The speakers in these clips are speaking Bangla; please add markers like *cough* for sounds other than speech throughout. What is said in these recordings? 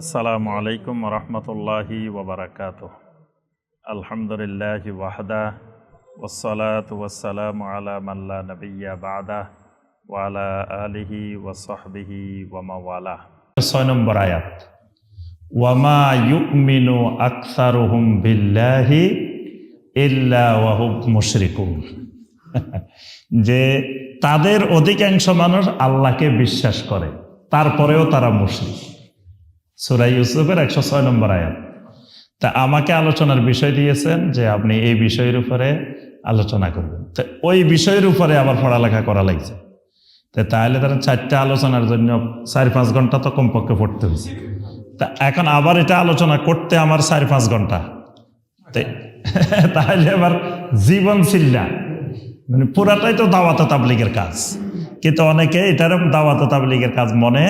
আসসালামু আলাইকুম রহমতুল্লাহি ওবরাকাত আলহামদুলিল্লাহ ওয়াহদা ওসলাত ওয়াসালাম আলা মাল্লা নবিয়া বাদা ওয়ালা আলিহি ওয়াসহবিহি ওয়ামাওয়ালা ছয় নম্বর আয়াত ওয়ামা ইউমিনু আকসারুহুম বিল্লাহি ইল্লা ওয়াহুব *laughs* যে তাদের অধিকাংশ মানুষ আল্লাহকে বিশ্বাস করে, তারপরেও তারা মুশরিক। সুরাই ইউসুফের একশো ছয় নম্বর আয়াত। তা আমাকে আলোচনার বিষয় দিয়েছেন যে আপনি এই বিষয়ের উপরে আলোচনা করবেন। তো ওই বিষয়ের উপরে আবার পড়ালেখা করা লাগছে। তো তাহলে তারা চারটা আলোচনার জন্য চার পাঁচ ঘণ্টা তো কমপক্ষে পড়তে হয়েছে তা এখন আবার এটা আলোচনা করতে আমার চার পাঁচ ঘণ্টা *laughs* তাহলে আবার জীবন চিল্লা মানে পুরাটাই তো দাওয়াত তাবলিগের কাজ। কিন্তু অনেকে এটার দাওয়াত তাবলিগের কাজ মনে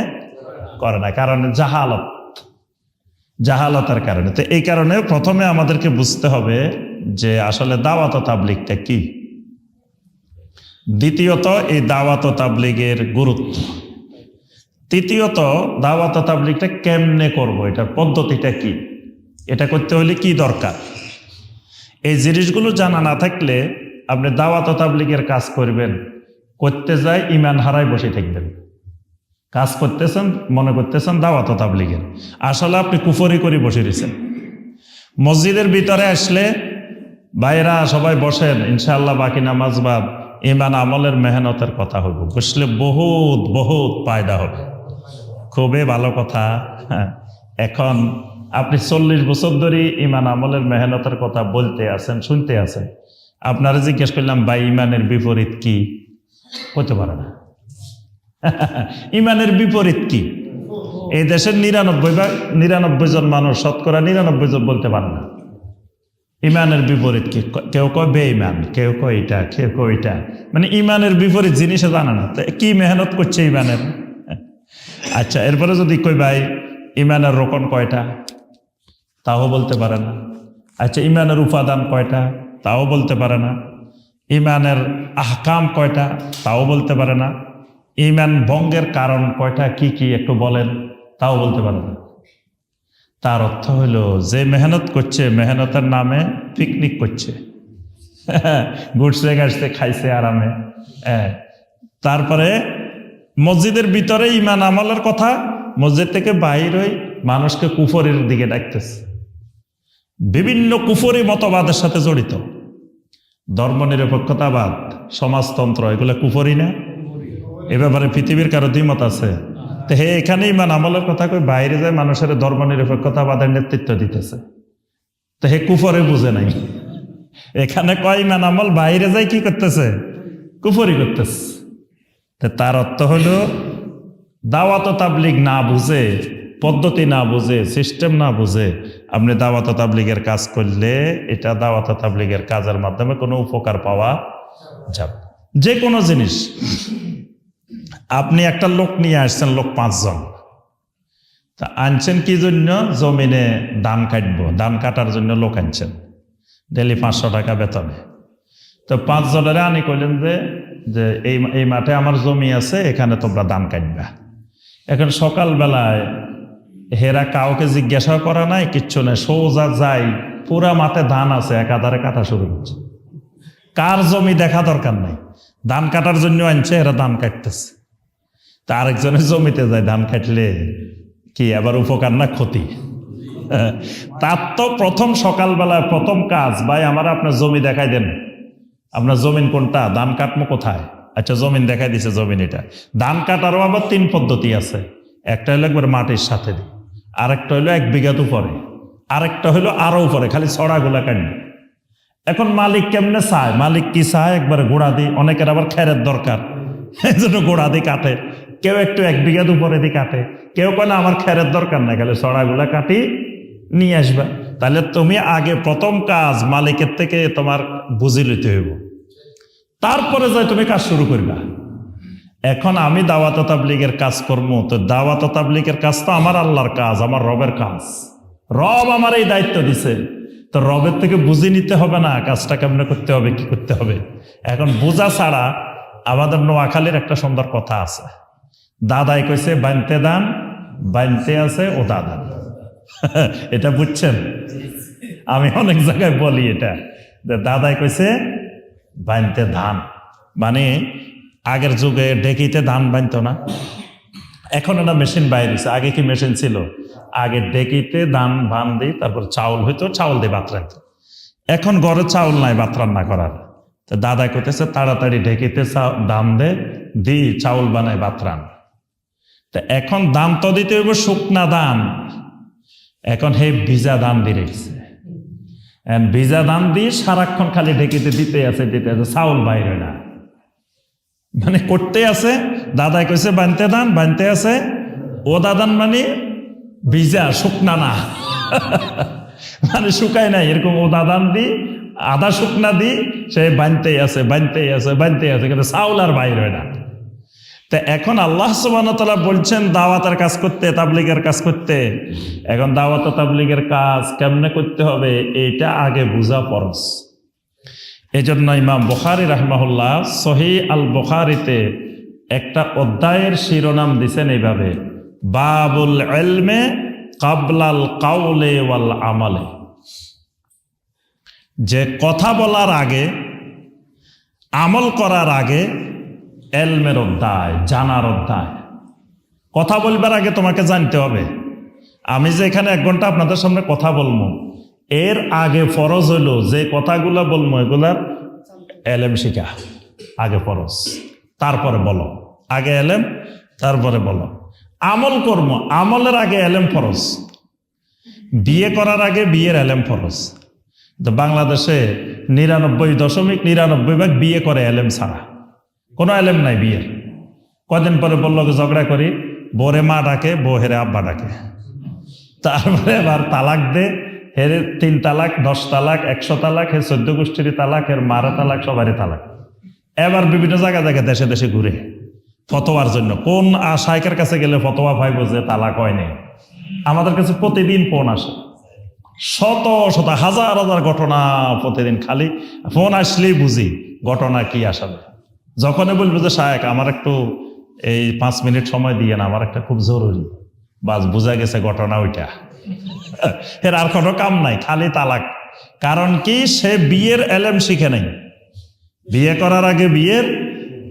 করে না। কারণ জাহালত। জাহালতার কারণে। তো এই কারণে প্রথমে আমাদেরকে বুঝতে হবে যে আসলে দাওয়াত তাবলিগটা কি। দ্বিতীয়ত, এই দাওয়াত তাবলিগের গুরুত্ব। তৃতীয়ত, দাওয়াত তাবলিগটা কেমনে করব, এটার পদ্ধতিটা কি। এটা করতে হলে কি দরকার। এই জিনিসগুলো জানা না থাকলে আপনি দাওয়াত তাবলিগের কাজ করবেন, করতে যাই ইমান হারাই বসে থাকবেন। কাজ করতেছেন, মনে করতেছেন দাওয়াত তাবলিগের। আসলে আপনি কুফরি করে বসে রয়েছেন। মসজিদের ভিতরে আসলে বাইরা সবাই বসেন, ইনশাআল্লাহ বাকি নামাজ বাদ ইমান আমলের মেহনতের কথা হইব। বসলে বহুত বহুত পায়দা হবে। খুবই ভালো কথা হ্যাঁ। এখন আপনি চল্লিশ বছর ধরে ইমান আমলের মেহনতের কথা বলতে আছেন, শুনতে আছেন। আপনারা জিজ্ঞেস করলাম বা ইমানের বিপরীত কি? হতে পারে না। *laughs* ইমানের বিপরীত কি? এই দেশের নিরানব্বই ভাগ, নিরানব্বই জন মানুষ শতকরা নিরানব্বই জন বলতে পারে না। ইমানের বিপরীত কি? কেউ কয় বেঈমান, কেউ কয় এটা, কেউ কয় এটা মানে ইমানের বিপরীত জিনিসে জানে না। তো কি মেহনত করছে ইমানের? *laughs* আচ্ছা এরপরে যদি কই ভাই, ইমানের রোকন কয়টা? তাও বলতে পারে না। আচ্ছা ইমানের উপাদান কয়টা? তাও বলতে পারে না। ইমানের আহকাম কয়টা? তাও বলতে পারে না। ইমান ভঙ্গের কারণ কয়টা, কি কি একটু বলেন, তাও বলতে পারে না তার অর্থ হলো, যে মেহনত করছে, মেহনতের নামে পিকনিক করছে। *laughs* ঘুরছে গাছতে খাইছে আরামে। তারপরে মসজিদের ভিতরে ইমান আমলের কথা, মসজিদ থেকে বাইর হই মানুষকে কুফরের দিকে ডাকতেছে। বিভিন্ন কুফরি মতবাদের সাথে জড়িত। ধর্মনিরপেক্ষতাবাদ, সমাজতন্ত্র, এগুলো কুফরি না। এ ব্যাপারে পৃথিবীর কারও দ্বিমত আছে। তো হে, এখানে ইমান আমলের কথা কই, বাইরে যায় মানুষের ধর্মনিরপেক্ষতাবাদের নেতৃত্ব দিতেছে। তো হে, কুফরে বুঝে নাই। এখানে কয় ইমান আমল, বাইরে যায় কি করতেছে? কুফরি করতেছে। তো তার অর্থ হলো, দাওয়াত তাবলিগ না বুঝে, পদ্ধতি না বুঝে, সিস্টেম না বুঝে, আপনি দাওয়াত তাবলিগের কাজ করলে এটা দাওয়াত তাবলিগের কাজের মাধ্যমে কোনো উপকার পাওয়া যাবে যে কোনো জিনিস আপনি একটা লোক নিয়ে আসছেন, লোক পাঁচজন। তা আনছেন কি জন্য? জমিনে ধান কাটবো, ধান কাটার জন্য লোক আনছেন। ডেলি পাঁচশো টাকা বেতনে। তো পাঁচজনের আনি কইলেন যে যে এই এই মাঠে আমার জমি আছে, এখানে তোমরা ধান কাটবা। এখন সকালবেলায় হেরা কাউকে জিজ্ঞাসা করা নাই, কিচ্ছু নেই, সোজা যাই, পুরা মাঠে ধান আছে একাধারে কাটা শুরু করছে। কার জমি দেখা দরকার নাই? ধান কাটার জন্য আনছে, এরা ধান কাটতেছে। তা আরেকজনের জমিতে যায় ধান কাটলে কি, আবার উপকার না ক্ষতি? তার তো প্রথম সকালবেলায় প্রথম কাজ, ভাই, আমার আপনার জমি দেখাই দেন। আপনার জমিন কোনটা? ধান কাটমো কোথায়? আচ্ছা জমিন দেখাই দিছে জমিন এটা। ধান কাটারও আবার তিন পদ্ধতি আছে। একটা হলো একবার মাটির সাথে দিই আরেকটা হলো এক বিঘাত উপরে, আরেকটা হলো আরও উপরে, খালি ছড়াগুলা কাটবে। এখন মালিক কেমনে চায়? মালিক কি চায়? একবার গোড়া দিই অনেকের আবার খেরের দরকার। এই জন্য গোড়া দিয়ে কাটে। কেউ একটু এক বিঘাত উপরে দিয়ে কাটে। কেউ কেন আমার খেরের দরকার নাই। খালি ছড়াগুলা কাটি নিয়ে আসবা। তাহলে তুমি আগে প্রথম কাজ মালিকের থেকে তোমার বুঝি লইতে হইব। তারপরে যাই তুমি কাজ শুরু করবা। এখন আমি দাওয়াত তাবলিগের কাজ করব। তো দাওয়াত তাবলিগের কাজ তো আমার আল্লাহর কাজ, আমার রবের কাজ। রব আমার এই দায়িত্ব দিছে। তো রবের থেকে বুঝে নিতে হবে না কাজটা কেমনে করতে হবে, কি করতে হবে। এখন বোঝা ছাড়া আমাদের নোয়াখালীর একটা সুন্দর কথা আছে। দাদাই কইছে, বানতে দান, বানতে আছে ও দাদা। *laughs* এটা বুঝছেন? আমি অনেক জায়গায় বলি এটা। যে দাদাই কইছে, বানতে ধান। মানে আগের যুগে ডেকিতে ধান বানতো না। এখন একটা মেশিন বাইরেছে আগে কি মেশিন ছিল? আগে ডেকিতে ধান ভান দিই, তারপর চাউল হইতো, চাউল দিয়ে ভাত রাখতো এখন ঘরে চাউল নাই, ভাত রান্না করার। তো দাদা কইতেছে, তাড়াতাড়ি ঢেকিতে দাম দে দি চাউল বানায় ভাত রান তা এখন দাম তো দিতে হইব, শুকনা দাম এখন হে ভিজা দাম দিয়ে রেখেছে। ভিজা দাম দিয়ে সারাক্ষণ খালি ঢেকিতে দিতে আছে দিতে আছে, চাউল বাইরে না। মানে করতে আছে, দাদাই কইছে, বানতে দান, বানতে আছে। ও দাদান মানে ভিজা, শুকনা না। মানে শুকায় নাই, এরকম ও দাদান দি, আদা শুকনা দি, সে বানতেই আছে বানতেই আছে বানতেই আছে, কিন্তু চাউল আর বাইর হয় না। তা এখন আল্লাহ সুবাহতালা বলছেন দাওয়াতের কাজ করতে, তাবলিগের কাজ করতে। এখন দাওয়াত তাবলিগের কাজ কেমনে করতে হবে এটা আগে বুঝা পরস জন্য ইমাম বখারি রাহমাহুল্লাহ সহি আল বখারিতে একটা অধ্যায়ের শিরোনাম দিছেন এইভাবে। বাবুল এলমে কাবলাল কাউলে ওয়াল আমালে। যে কথা বলার আগে, আমল করার আগে এলমের অধ্যায়, জানার অধ্যায়। কথা বলবার আগে তোমাকে জানতে হবে, আমি যে এখানে এক ঘণ্টা আপনাদের সামনে কথা বলব, এর আগে ফরজ হইল যে কথাগুলো বলব, এগুলার এলেম শিখা। আগে ফরজ, তারপরে বলো। আগে এলেম তারপরে বলো। আমল কর্ম, আমলের আগে এলেম ফরজ। বিয়ে করার আগে বিয়ের এলেম ফরজ। তো বাংলাদেশে নিরানব্বই দশমিক নিরানব্বই ভাগ বিয়ে করে এলেম ছাড়া। কোনো এলেম নাই বিয়ের। কদিন পরে বলল ঝগড়া করি বোরে মা ডাকে বউ হেরে আব্বা ডাকে। তারপরে এবার তালাক দে, হেরে তিন তালাক, দশ তালাক, একশো তালাক, হে চোদ্দ গোষ্ঠীর তালাক এর মারা তালাক, সবারই তালাক। এবার বিভিন্ন জায়গা জায়গায় দেশে দেশে ঘুরে। ফতোয়ার জন্য। কোন শাইকের কাছে গেলে ফতোয়া ভাইব যে তালাক হয়নি আমাদের কাছে প্রতিদিন ফোন আসে। শত শত হাজার হাজার ঘটনা প্রতিদিন খালি। ফোন আসলেই বুঝি ঘটনা কি আসলে। যখনই বলব যে, শায়েক, আমার একটু এই পাঁচ মিনিট সময় দিয়ে না, আমার একটা খুব জরুরি। বাস, বোঝা গেছে ঘটনা ওইটা। *laughs* এর আর কোনো কাম নাই, খালি তালাক। কারণ কি? সে বিয়ের এলেম শিখে নাই। বিয়ে করার আগে বিয়ের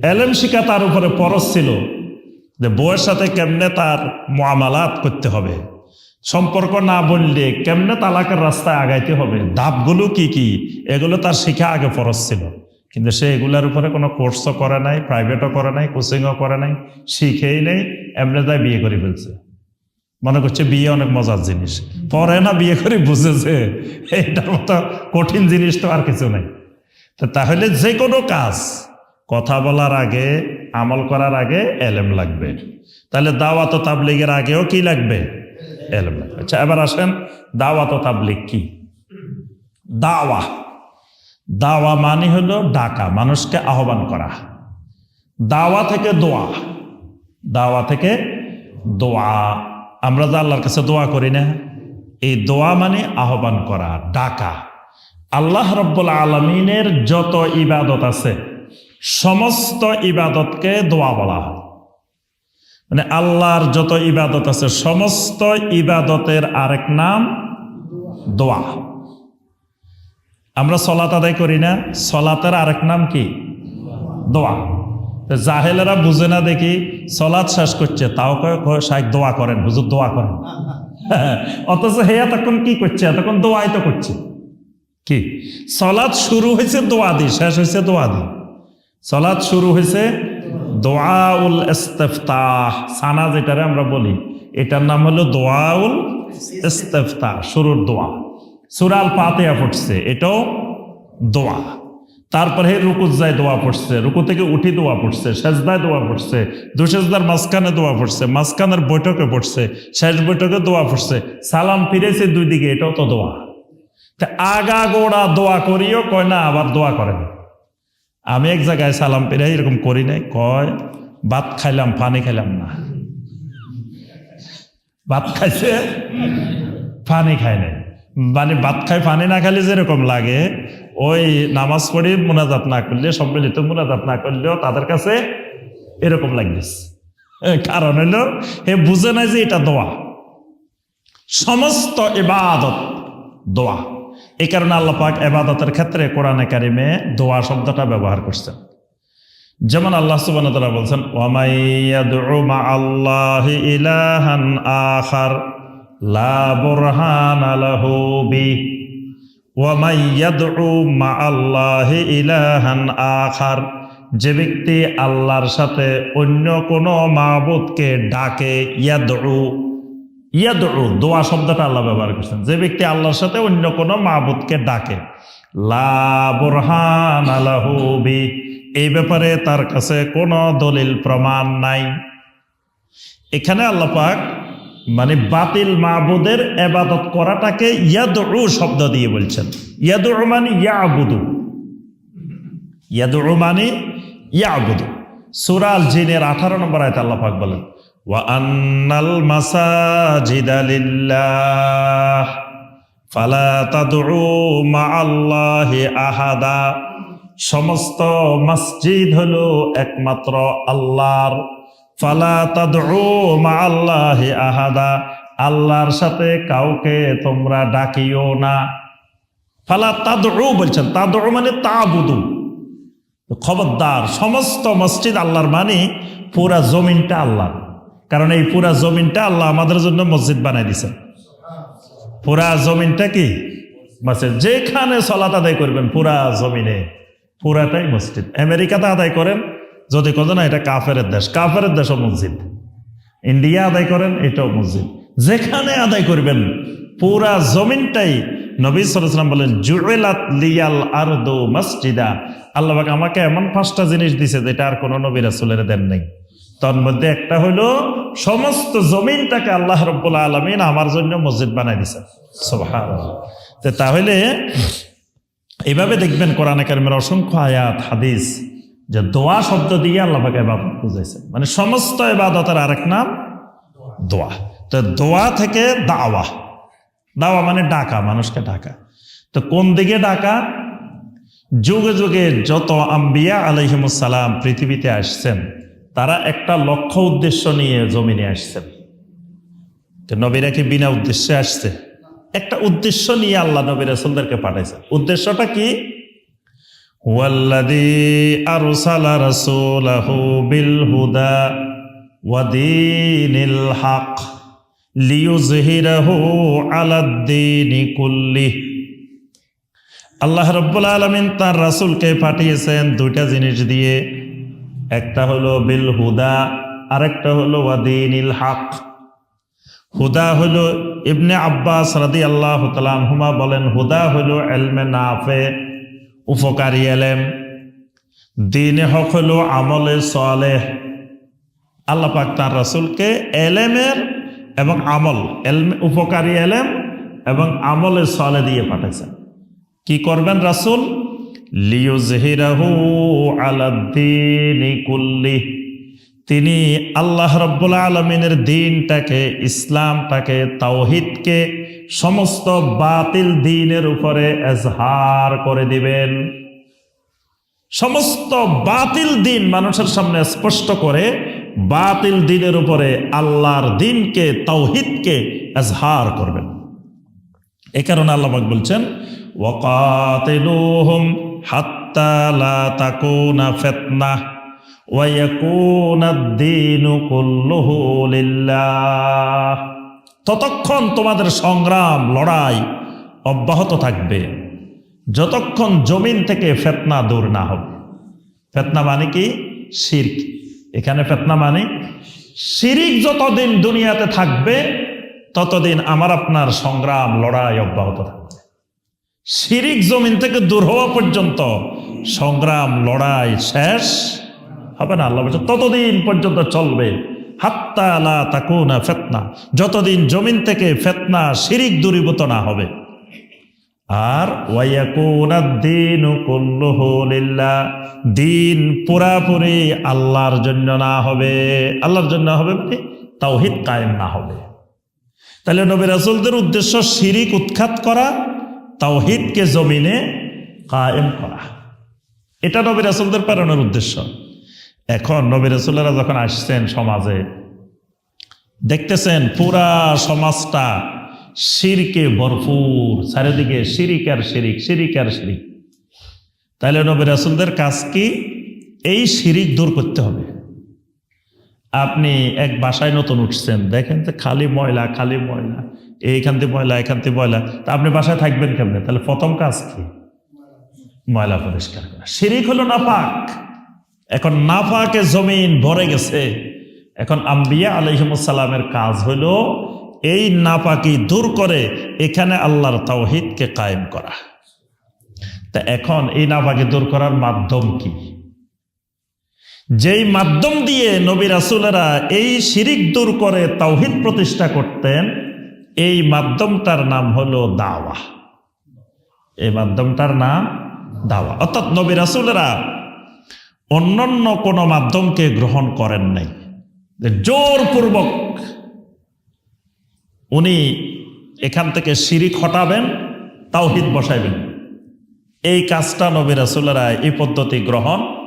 এলেম শিখা তার উপরে পরশ ছিল যে বউয়ের সাথে কেমনে তার মামালাত করতে হবে? সম্পর্ক না বললে কেমনে তালাকের রাস্তায় আগাইতে হবে? ধাপগুলো কি কি? এগুলো তার শিখা আগে ফরজ ছিল। কিন্তু সে এগুলোর উপরে কোনো কোর্সও করে নাই প্রাইভেটও করে নাই কোচিংও করে নাই, শিখেই নেই, এমনি তাই বিয়ে করে ফেলছে। মনে করছে বিয়ে অনেক মজার জিনিস। পরে না বিয়ে করে বুঝেছে, এটার মতো কঠিন জিনিস তো আর কিছু নেই। তাহলে যে কোনো কাজ কথা বলার আগে, আমল করার আগে এলেম লাগবে। তাহলে দাওয়াত তাবলিগের আগেও কি লাগবে? এলেম লাগবে। আচ্ছা এবার আসেন, দাওয়াত তাবলিগ কি? দাওয়া। দাওয়া মানে হলো ডাকা, মানুষকে আহ্বান করা। দাওয়া থেকে দোয়া। দাওয়া থেকে দোয়া। আমরা তো আল্লাহর কাছে দোয়া করি না, এই দোয়া মানে আহ্বান করা, ডাকা। আল্লাহ রব্বুল আলমিনের যত ইবাদত আছে সমস্ত ইবাদতকে দোয়া বলা হয়। মানে আল্লাহর যত ইবাদত আছে, সমস্ত ইবাদতের আরেক নাম দোয়া। আমরা সলাত আদায় করি না, সলাতের আরেক নাম কি? দোয়া। জাহেলেরা বুঝে না দেখি সলাৎ শেষ করছে, তাও শাহেক দোয়া করেন, হুজুর দোয়া করেন। *laughs* অথচ হে এতক্ষণ কি করছে? এতক্ষণ দোয়াই তো করছে। কি? সলাৎ শুরু হয়েছে দোয়া দি শেষ হয়েছে দোয়া দি সলাৎ শুরু হয়েছে দোয়াউল ইস্তেফতাহ। সানা যেটারে আমরা বলি, এটার নাম হলো দোয়াউল ইস্তেফতাহ, শুরুর দোয়া। সুরাল পাতেয়া পড়ছে, এটাও দোয়া। তারপরে রুকুত যায় দোয়া পড়ছে, রুকু থেকে উঠি দোয়া পড়ছে, সেজদায় দোয়া পড়ছে দুশেজদার মাঝখানে দোয়া পড়ছে, মাঝখানের বৈঠকে পড়ছে, শেষ বৈঠকে দোয়া পড়ছে, সালাম ফিরেছে দুই দিকে, এটাও তো দোয়া। তা আগা গোড়া দোয়া করিও, কয় না আবার দোয়া করেন। আমি এক জায়গায় সালাম ফিরে এরকম করি নাই, কয়, ভাত খাইলাম, পানি খাইলাম না। ভাত খাইছে, পানি খায় নাই। মানে ভাত খাই পানি না খাইলে যেরকম লাগে, ওই নামাজ পড়ি মোনাজাত না করলে, সম্মিলিত মোনাজাত না করলেও তাদের কাছে এরকম লাগতেছে। কারণ হলো হে বুঝে নাই যে এটা দোয়া। সমস্ত ইবাদত দোয়া। এই কারণে আল্লাহ পাক এবাদতের ক্ষেত্রে কোরআনে কারিমে দোয়া শব্দটা ব্যবহার করছেন। যেমন আল্লাহ ওয়া বলছেন আখার আখার, যে ব্যক্তি আল্লাহর সাথে অন্য কোনো মাবুদকে ডাকে, ইয়াদউ ইয়াদউ, দোয়া শব্দটা আল্লাহ ব্যবহার করছেন। যে ব্যক্তি আল্লাহর সাথে অন্য কোনো মাবুদকে ডাকে, লা বুরহান আলাহু বি, এই ব্যাপারে তার কাছে কোনো দলিল প্রমাণ নাই। এখানে আল্লাহ পাক মানে বাতিল মাবুদের এবাদত করাটাকে ইয়াদউ শব্দ দিয়ে বলছেন। ইয়াদউ মানে ইয়াবুদু। ইয়াদউ মানে ইয়াবুদু। সুরাল জিনের আঠারো নম্বর আয়তে আল্লাহ পাক বলেন ওয়া আন্নাল মাসাজিদা লিল্লাহ ফালা তাদউ মাআল্লাহি আহাদা সমস্ত মসজিদ হলো একমাত্র আল্লাহর। ফালা তাদউ মাআল্লাহি আহাদা আল্লাহর সাথে কাউকে তোমরা ডাকিও না। ফালা তাদউ বলছেন, তাদউ মানে তাবুদু। খবরদার, সমস্ত মসজিদ আল্লাহর মানে পুরা জমিনটা আল্লাহ কারণ এই পুরা জমিনটা আল্লাহ আমাদের জন্য মসজিদ বানাই দিছেন পুরা জমিনটা কি? মসজিদ। যেখানে সলাত আদায় করবেন, পুরা জমিনে। পুরাটাই মসজিদ। আমেরিকাতে আদায় করেন, যদি কথা না, এটা কাফের দেশ। কাফের দেশও মসজিদ। ইন্ডিয়া আদায় করেন, এটাও মসজিদ। যেখানে আদায় করবেন, পুরা জমিনটাই নবী সালাম বলেন জুয়েলাত লিয়াল আরদু মসজিদা। আল্লাহ আমাকে এমন পাঁচটা জিনিস দিছে যেটা আর কোনো নবী রাসুলের দেন নেই। তার মধ্যে একটা হলো সমস্ত জমিনটাকে আল্লাহ রব্বুল আলমিন আমার জন্য মসজিদ বানাই দিছে। তো তাহলে এইভাবে দেখবেন কোরআনে কারিমের অসংখ্য আয়াত, হাদিস, যে দোয়া শব্দ দিয়ে আল্লাহ পাক এবাদত বুঝাইছে মানে সমস্ত এবাদতের আরেক নাম দোয়া। তো দোয়া থেকে দাওয়া। দাওয়া মানে ডাকা, মানুষকে ডাকা। তো কোন দিকে ডাকা? যুগে যুগে যত আম্বিয়া আলহিমুসালাম পৃথিবীতে আসছেন তারা একটা লক্ষ্য উদ্দেশ্য নিয়ে জমিনে আসছেন। নবীরা কি বিনা উদ্দেশ্যে আসছে? একটা উদ্দেশ্য নিয়ে আল্লাহ নবী রাসুলদেরকে পাঠাইছেন। উদ্দেশ্যটা কি? আল্লাহ রব্বুল আলমিন তার রাসূলকে পাঠিয়েছেন দুইটা জিনিস দিয়ে। একটা হলো বিল হুদা, আরেকটা হলো ওয়াদিনিল হক। হুদা হলো ইবনে আব্বাস রাদি আল্লাহ হুমা বলেন, হুদা হলো এলমে নাফে, উপকারী এলেম। দিনে হক হলো আমলে সালেহ। আল্লাহ পাক তার রাসূলকে এলেমের এবং আমল, এলমে উপকারী এলেম এবং আমলের সলে দিয়ে পাঠাইছেন। কি করবেন রাসূল? তিনি আল্লাহ রব্বুল আলমিনের দিনটাকে, ইসলামটাকে, তাওহিদকে, সমস্ত বাতিল দিনের উপরে এজহার করে দিবেন। সমস্ত বাতিল দিন মানুষের সামনে স্পষ্ট করে, বাতিল দিনের উপরে আল্লাহর দিনকে, তাওহিদকে এজহার করবেন। এ কারণে আল্লাহবাক বলছেন, ওয়াকাতিলুহুম ততক্ষণ তোমাদের সংগ্রাম, লড়াই অব্যাহত থাকবে। যতক্ষণ জমিন থেকে ফেতনা দূর না হবে ফেতনা মানে কি? শির্ক। এখানে ফেতনা মানে শিরিক যতদিন দুনিয়াতে থাকবে, ততদিন আমার আপনার সংগ্রাম, লড়াই অব্যাহত থাকবে। শিরিক জমিন থেকে দূর হওয়া পর্যন্ত সংগ্রাম, লড়াই শেষ হবে না। আল্লাহ বলছে, ততদিন পর্যন্ত চলবে। হাত্তা আলা তাকুনা ফেতনা। যতদিন জমিন থেকে ফেতনা, শিরিক দূরীভূত না হবে। আর দিন দিন পুরাপুরি আল্লাহর জন্য না হবে। আল্লাহর জন্য হবে মানে তাওহিদ কায়েম না হবে। তাহলে নবী রাসুলদের উদ্দেশ্য শিরিক উৎখাত করা তাওহিদকে জমিনে কায়েম করা। এটা নবী রাসুলদের প্রেরণের উদ্দেশ্য। এখন নবী রাসুল্লারা যখন আসছেন সমাজে, দেখতেছেন পুরা সমাজটা শিরকে ভরপুর, চারিদিকে শিরিক আর শিরিক শিরিক আর শিরিক। তাহলে নবী রাসুলদের কাজ কি? এই শিরিক দূর করতে হবে। আপনি এক বাসায় নতুন উঠছেন, দেখেন যে খালি ময়লা খালি ময়লা, এইখান থেকে ময়লা, এখান থেকে ময়লা, তা আপনি বাসায় থাকবেন কেমনে? তাহলে প্রথম কাজ কি? ময়লা পরিষ্কার করা। শিরিক হলো নাপাক। এখন নাপাকে জমিন ভরে গেছে। এখন আম্বিয়া আলহিমসাল্লামের কাজ হলো এই নাপাকি দূর করে এখানে আল্লাহর তাওহিদকে কায়েম করা। তা এখন এই নাপাকি দূর করার মাধ্যম কি? যেই মাধ্যম দিয়ে নবী রাসুলেরা এই শিরিক দূর করে তাওহিদ প্রতিষ্ঠা করতেন, এই মাধ্যমটার নাম হলো দাওয়া। এই মাধ্যমটার নাম দাওয়া। অর্থাৎ নবী রাসুলেরা অন্যান্য কোনো মাধ্যমকে গ্রহণ করেন নাই। জোরপূর্বক উনি এখান থেকে শিরিক হটাবেন, তাওহিদ বসাইবেন। এই কাজটা নবী রাসুলেরা এই পদ্ধতি গ্রহণ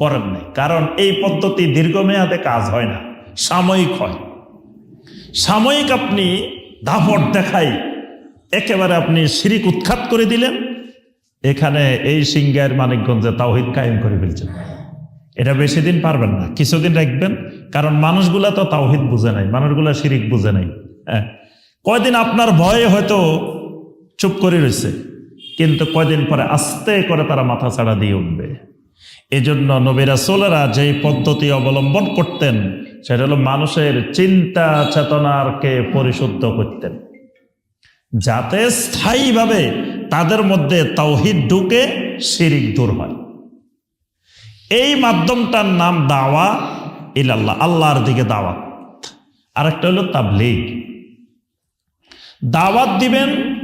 করেন নাই। কারণ এই পদ্ধতি দীর্ঘমেয়াদে কাজ হয় না। সাময়িক হয়। সাময়িক আপনি দাপট দেখাই একেবারে আপনি শিরিক উৎখাত করে দিলেন। এখানে এই সিঙ্গার মানিকগঞ্জে তাওহিদ কায়েম করে ফেলছেন। এটা বেশি দিন পারবেন না, কিছুদিন রাখবেন। কারণ মানুষগুলা তো তাওহিদ বুঝে নাই, মানুষগুলা শিরিক বুঝে নাই। হ্যাঁ কয়দিন আপনার ভয়ে হয়তো চুপ করে রয়েছে, কিন্তু কয়দিন পরে আস্তে করে তারা মাথা ছাড়া দিয়ে উঠবে। এজন্য নবীরা সোলেরা যেই পদ্ধতি অবলম্বন করতেন, সেটা হলো মানুষের চিন্তা চেতনারকে পরিশুদ্ধ করতেন। যাতে স্থায়ীভাবে তাদের মধ্যে তাওহিদ ঢুকে শিরিক দূর হয়। এই মাধ্যমটার নাম দাওয়া ইলাল্লাহ, আল্লাহর দিকে দাওয়াত। আরেকটা হলো তাবলিগ। দাওয়াত দিবেন,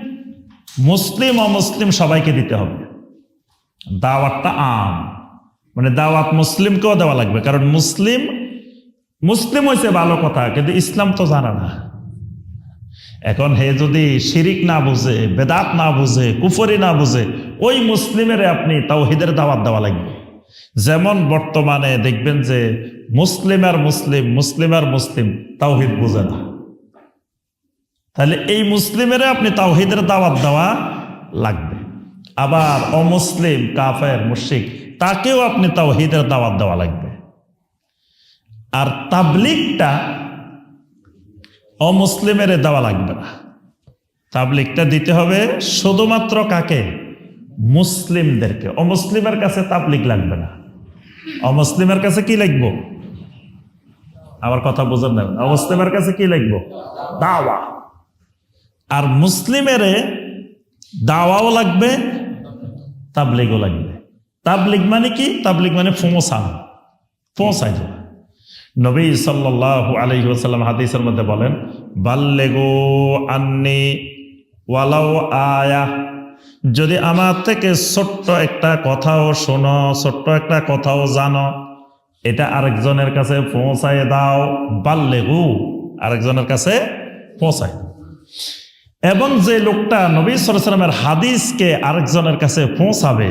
মুসলিম অমুসলিম সবাইকে দিতে হবে। দাওয়াতটা আম। মানে দাওয়াত মুসলিমকেও দেওয়া লাগবে, কারণ মুসলিম মুসলিম হয়েছে ভালো কথা, কিন্তু ইসলাম তো জানে না। এখন হে যদি শিরিক না বুঝে, বেদাত না বুঝে, কুফরি না বুঝে, ওই মুসলিমের আপনি তাওহিদের দাওয়াত দেওয়া লাগবে। যেমন বর্তমানে দেখবেন যে মুসলিম আর মুসলিম মুসলিম আর মুসলিম তাওহিদ বুঝে না। তাহলে এই মুসলিমের আপনি তাওহিদের দাওয়াত দেওয়া লাগবে। আবার অমুসলিম, কাফের মুশিক তাকেও আপনি তাও তাওহিদের দাওয়াত দেওয়া লাগবে। আর তাবলিগটা অমুসলিমের দেওয়া লাগবে না। তাবলিকটা দিতে হবে শুধুমাত্র কাকে? মুসলিমদেরকে। অমুসলিমের কাছে তাবলিক লাগবে না। অমুসলিমের কাছে কি লাগবো? আমার কথা বোঝেন না। অমুসলিমের কাছে কি লাগবো? দাওয়া। আর মুসলিমের দাওয়াও লাগবে, তাবলিগও লাগবে। তাবলিগ মানে কি? তাবলিগ মানে পৌঁছান পৌঁছাই দেওয়া নবী সাল্লাল্লাহু আলাইহি ওয়াসাল্লাম হাদিসের মধ্যে বলেন, বাল্লেগো আন্নি ওয়ালাও আয়া। যদি আমার থেকে ছোট্ট একটা কথাও শোনো, ছোট্ট একটা কথাও জানো, এটা আরেকজনের কাছে পৌঁছায় দাও, বাল্লেগু আরেকজনের কাছে পৌঁছায় এবং যে লোকটা নবী সাল্লামের হাদিসকে আরেকজনের কাছে পৌঁছাবে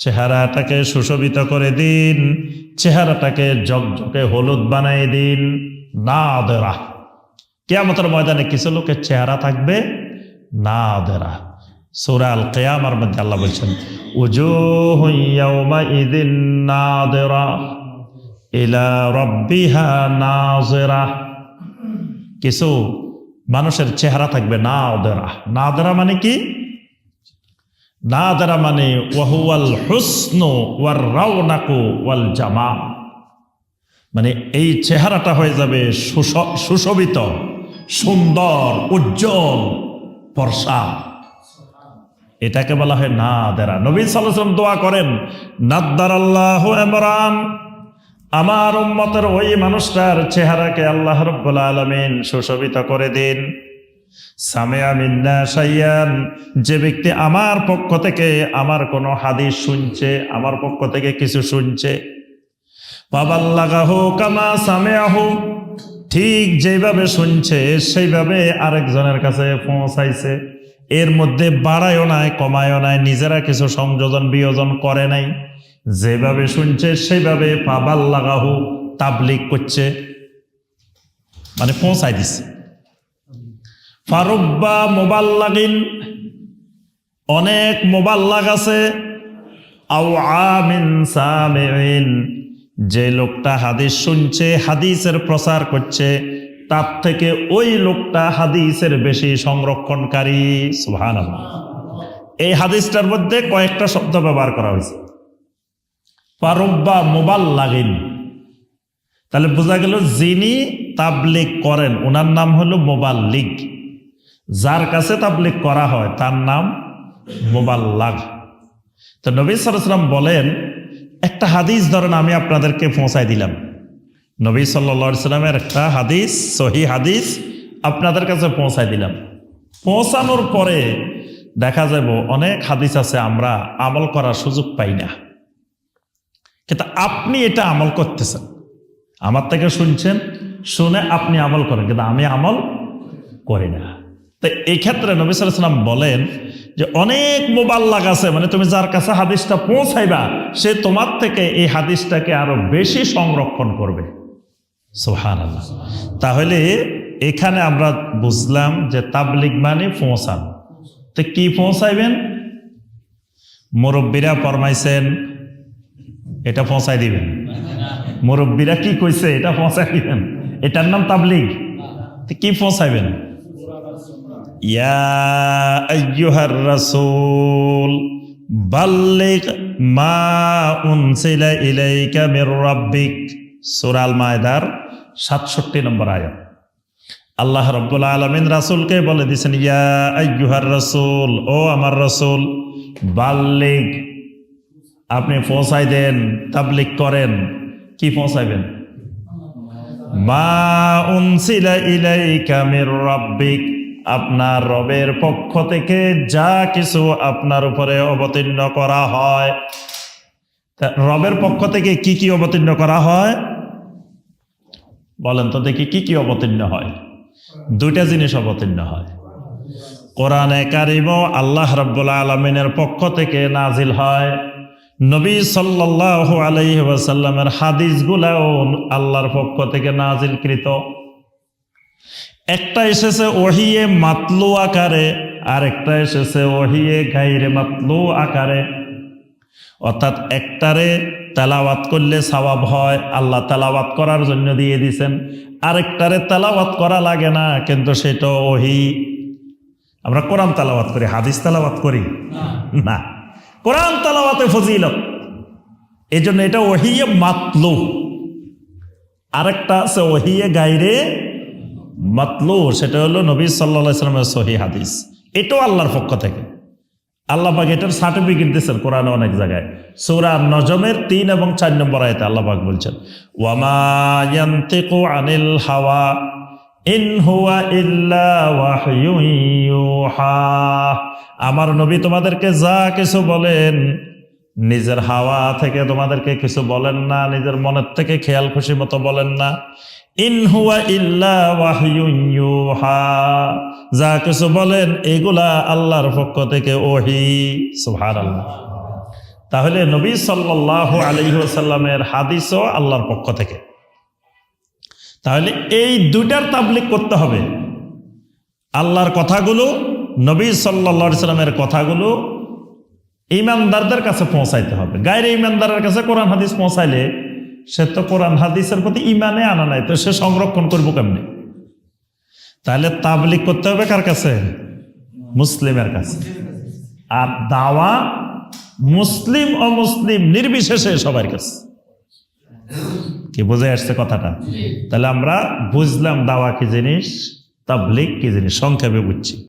চেহারাটাকে সুশোভিত করে দিন, চেহারাটাকে জকজকে হলুদ বানাই দিন। না দেরা কেয়ামতের ময়দানে কিছু লোকের চেহারা থাকবে না দেরা সুরাল কেয়ামার মধ্যে আল্লাহ বলছেন উজু ইদিন না দেরা নাজেরা। কিছু মানুষের চেহারা থাকবে না ওদেরা না দেরা মানে কি? না মানে ওয়াহুয়াল হুসনু ওয়ার রাউনাকু ওয়াল জামা। মানে এই চেহারাটা হয়ে যাবে সুশোভিত, সুন্দর, উজ্জ্বল, ফর্সা। এটাকে বলা হয় না দেরা নবী সাল্লাম দোয়া করেন, নাদ্দার আল্লাহ এমরান আমার উম্মতের ওই মানুষটার চেহারাকে আল্লাহ রব্বুল আলমিন সুশোভিত করে দিন। যে ব্যক্তি আমার পক্ষ থেকে আমার কোনো হাদিস শুনছে, আমার পক্ষ থেকে কিছু শুনছে। ঠিক যেভাবে শুনছে, সেইভাবে আরেকজনের কাছে পৌঁছাইছে। এর মধ্যে বাড়ায়ও নাই, কমায়ও নাই, নিজেরা কিছু সংযোজন বিয়োজন করে নাই। যেভাবে শুনছে, সেইভাবে পাবাল লাগাহু তাবলিক করছে। মানে পৌঁছাই দিচ্ছে ফারুব্বা মোবাল্লাগিন অনেক মোবাল্লাগ আছে। আমিন যে লোকটা হাদিস শুনছে, হাদিসের প্রচার করছে, তার থেকে ওই লোকটা হাদিসের বেশি সংরক্ষণকারী। সুহান এই হাদিসটার মধ্যে কয়েকটা শব্দ ব্যবহার করা হয়েছে। পারব্বা মোবাল লাগিন তাহলে বোঝা গেল যিনি তাবলিক করেন, ওনার নাম হলো মোবাল্লিক যার কাছে তাবলিক করা হয়, তার নাম মোবাল্লাগ। তো নবী সালাম বলেন, একটা হাদিস ধরেন আমি আপনাদেরকে পৌঁছাই দিলাম। নবী সাল্লা সাল্লামের একটা হাদিস, সহি হাদিস আপনাদের কাছে পৌঁছাই দিলাম। পৌঁছানোর পরে দেখা যাব অনেক হাদিস আছে, আমরা আমল করার সুযোগ পাই না। কিন্তু আপনি এটা আমল করতেছেন। আমার থেকে শুনছেন, শুনে আপনি আমল করেন, কিন্তু আমি আমল করি না। তো এই ক্ষেত্রে নবী সালাম বলেন যে অনেক মোবাল্লাগ আছে মানে তুমি যার কাছে হাদিসটা পৌঁছাইবা, সে তোমার থেকে এই হাদিসটাকে আরও বেশি সংরক্ষণ করবে। সোহান তাহলে এখানে আমরা বুঝলাম যে তাবলিগ মানে পৌঁছান। তো কি পৌঁছাইবেন? মুরব্বীরা ফরমাইছেন, এটা পৌঁছাই দিবেন। মুরব্বীরা কি কইছে, এটা পৌঁছাই দিবেন। এটার নাম তাবলিগ। কি পৌঁছাইবেন? ইয়া মা ইলাইকা আল মায়দার 67 নম্বর আয়াত। আল্লাহ রব্বুল আলমিন রাসূলকে বলে দিয়েছেন, ইয়া আইয়ুহার রাসূল, ও আমার রাসূল, বাল্লিগ, আপনি পৌঁছাই দেন, তাবলিগ করেন। কি পৌঁছাইবেন? মা উনসিলা ইলাইকা মির রাব্বিক। আপনার রবের পক্ষ থেকে যা কিছু আপনার উপরে অবতীর্ণ করা হয়। রবের পক্ষ থেকে কি কি অবতীর্ণ করা হয়? বলেন তো দেখি কি কি অবতীর্ণ হয়। দুইটা জিনিস অবতীর্ণ হয়। কোরআনে কারিম আল্লাহ রব্বুল আলমিনের পক্ষ থেকে নাজিল হয়। নবী সাল্লাহ আলাইহি ওয়াসাল্লামের হাদিসগুলাও আল্লাহর পক্ষ থেকে নাজিলকৃত একটা এসেছে ওহিয়ে মাতলু আকারে আর একটা এসেছে ওহিয়ে গাইরে মাতলু আকারে। অর্থাৎ একটারে তেলাওয়াত করলে সওয়াব হয়, আল্লাহ তেলাওয়াত করার জন্য দিয়ে দিছেন। আরেকটারে তেলাওয়াত করা লাগে না, কিন্তু সেটা ওহি। আমরা কোরআন তেলাওয়াত করি, হাদিস তেলাওয়াত করি? না। কোরআন তেলাওয়াতে ফজিলত। এই জন্য এটা ওহিয়ে মাতলু। আরেকটা আছে ওহিয়ে গাইরে মাতলু সেটা হলো নবী সাল্লা ইসলামের সহি হাদিস। এটাও আল্লাহর পক্ষ থেকে। আল্লাহ পাক এটার সার্টিফিকেট দিচ্ছেন কোরআন অনেক জায়গায়। সৌরা নজমের তিন এবং চার নম্বর আয়তে আল্লাহ পাক বলছেন আনিল হাওয়া, ইন হুয়া ইল্লা আমার নবী তোমাদেরকে যা কিছু বলেন, নিজের হাওয়া থেকে তোমাদেরকে কিছু বলেন না, নিজের মনের থেকে খেয়াল খুশি মতো বলেন না। ইন হুয়া ইল্লা ওয়াহয়ুন ইউহা। যা কিছু বলেন, এগুলা আল্লাহর পক্ষ থেকে ওহি। সুবহানাল্লাহ। তাহলে নবী সাল্লাল্লাহু আলাইহি ওয়াসাল্লামের হাদিসও আল্লাহর পক্ষ থেকে। তাহলে এই দুটার তাবলিক করতে হবে। আল্লাহর কথাগুলো, নবী সাল্লা সাল্লামের কথাগুলো ইমানদারদের কাছে পৌঁছাইতে হবে। গায়ের ইমানদারের কাছে কোরআন হাদিস পৌঁছাইলে সে তো কোরআন হাদিসের প্রতি ইমানে আনা নাই তো সে সংরক্ষণ করব কেমনি? তাহলে তাবলিক করতে হবে কার কাছে? মুসলিমের কাছে। আর দাওয়া মুসলিম অমুসলিম নির্বিশেষে সবার কাছে। কি বুঝে আসছে কথাটা? তাহলে আমরা বুঝলাম দাওয়া কি জিনিস তাবলিক কি জিনিস সংক্ষেপে বুঝছি।